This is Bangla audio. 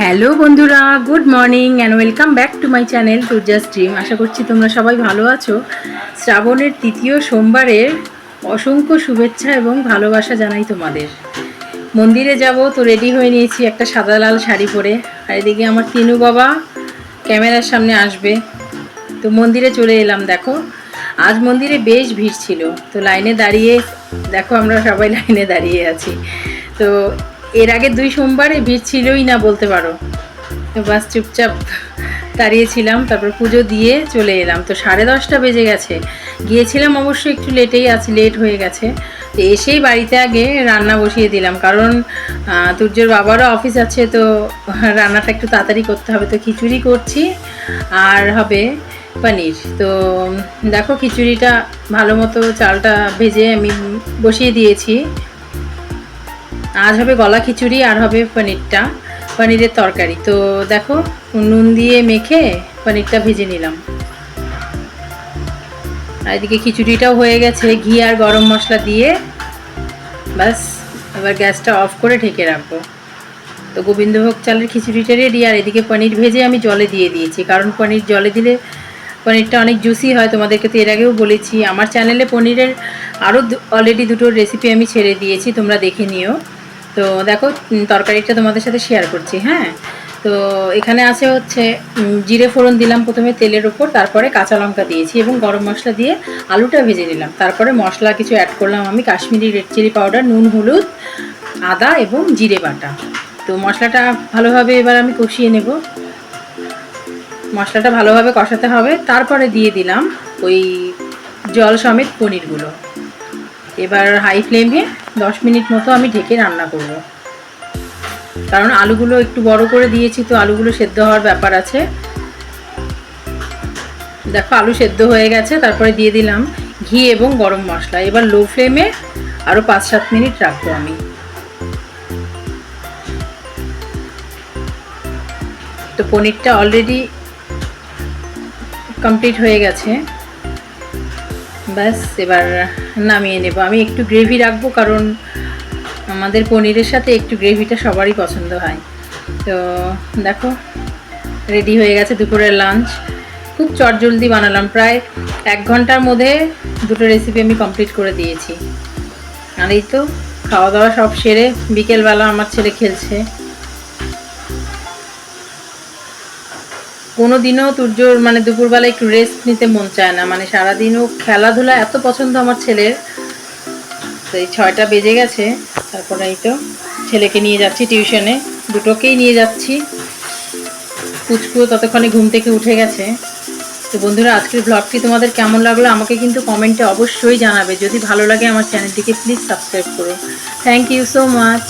হ্যালো বন্ধুরা good morning and welcome back to my channel টুজাস dream আশা করছি তোমরা সবাই ভালো আছো। শ্রাবণের তৃতীয় সোমবারের অসংখ্য শুভেচ্ছা এবং ভালোবাসা জানাই তোমাদের। মন্দিরে যাব তো রেডি হয়ে নিয়েছি একটা সাদা লাল শাড়ি পরে। আর এদিকে আমার তিনু বাবা ক্যামেরার সামনে আসবে। তো মন্দিরে চলে এলাম, দেখো। আজ মন্দিরে বেশ ভিড় ছিল। তো লাইনে দাঁড়িয়ে, দেখো আমরা সবাই লাইনে দাঁড়িয়ে আছি। তো এর আগে দুই সোমবারে ভিড় ছিলই না বলতে পারো। বাস চুপচাপ দাঁড়িয়েছিলাম তারপর পুজো দিয়ে চলে এলাম। তো সাড়ে দশটা বেজে গেছে। গিয়েছিলাম অবশ্য একটু লেটেই আছে লেট হয়ে গেছে। তো এসেই বাড়িতে আগে রান্না বসিয়ে দিলাম। কারণ আহ, তুর্যের বাবারও অফিস আছে তো রান্নাটা একটু তাড়াতাড়ি করতে হবে। তো খিচুড়ি করছি আর হবে পনির। তো দেখো খিচুড়িটা ভালো মতো চালটা ভেজে আমি বসিয়ে দিয়েছি। আজ হবে গলা খিচুড়ি আর হবে পনিরটা, পনিরের তরকারি। তো দেখো, নুন দিয়ে মেখে পনিরটা ভেজে নিলাম। আর এদিকে খিচুড়িটাও হয়ে গেছে, ঘি আর গরম মশলা দিয়ে। ব্যাস, এবার গ্যাসটা অফ করে ঢেকে রাখব। তো গোবিন্দভোগ চালের খিচুড়িটা রেডি আর এদিকে পনির ভেজে আমি জলে দিয়ে দিয়েছি, কারণ পনির জলে দিলে পনিরটা অনেক জুসি হয়। তোমাদেরকে তো এর আগেও বলেছি, আমার চ্যানেলে পনিরের আরও অলরেডি দুটো রেসিপি আমি ছেড়ে দিয়েছি, তোমরা দেখে নিও। তো দেখো তরকারিটা তোমাদের সাথে শেয়ার করছি হ্যাঁ? তো এখানে আছে হচ্ছে জিরে ফোড়ন দিলাম প্রথমে তেলের ওপর তারপরে কাঁচা লঙ্কা দিয়েছি এবং গরম মশলা দিয়ে আলুটা ভেজে নিলাম। তারপরে মশলা কিছু অ্যাড করলাম আমি, কাশ্মীরি রেড চিলি পাউডার নুন, হলুদ, আদা এবং জিরে বাটা। তো মশলাটা ভালোভাবে এবার আমি কষিয়ে নেব। মশলাটা ভালোভাবে কষাতে হবে। তারপরে দিয়ে দিলাম ওই জল সমেত পনিরগুলো। এবার হাই ফ্লেমে দশ মিনিট মতো আমি ঢেকে রান্না করব। কারণ আলুগুলো একটু বড় করে দিয়েছি, তো আলুগুলো সেদ্ধ হওয়ার ব্যাপার আছে। দেখো, আলু সেদ্ধ হয়ে গেছে, তারপরে দিয়ে দিলাম ঘি এবং গরম মশলা। এবার লো ফ্লেমে আরও পাঁচ সাত মিনিট রাখব আমি। তো পনিরটা অলরেডি কমপ্লিট হয়ে গেছে। ব্যাস, এবার নামিয়ে নেব। আমি একটু গ্রেভি রাখব কারণ আমাদের পনিরের সাথে একটু গ্রেভিটা সবারই পছন্দ হয়। তো দেখো রেডি হয়ে গেছে দুপুরের লাঞ্চ খুব চটজলদি বানালাম। প্রায় এক ঘণ্টার মধ্যে দুটো রেসিপি আমি কমপ্লিট করে দিয়েছি। আর এই তো খাওয়া দাওয়া সব সেরে বিকেলবেলা আমার ছেলে খেলছে। কোনো দিনও তুর্যর মানে দুপুরবেলা একটু রেস্ট নিতে মন চায় না। মানে সারাদিনও খেলাধুলা এত পছন্দ আমার ছেলের। তো এই ছয়টা বেজে গেছে, তারপরে এই তো ছেলেকে নিয়ে যাচ্ছি টিউশনে দুটোকেই নিয়ে যাচ্ছি। পুচকুও ততক্ষণে ঘুম থেকে উঠে গেছে। তো বন্ধুরা, আজকের ব্লগটি তোমাদের কেমন লাগল আমাকে কিন্তু কমেন্টে অবশ্যই জানাবে। যদি ভালো লাগে আমার চ্যানেলটিকে প্লিজ সাবস্ক্রাইব করো। Thank you so much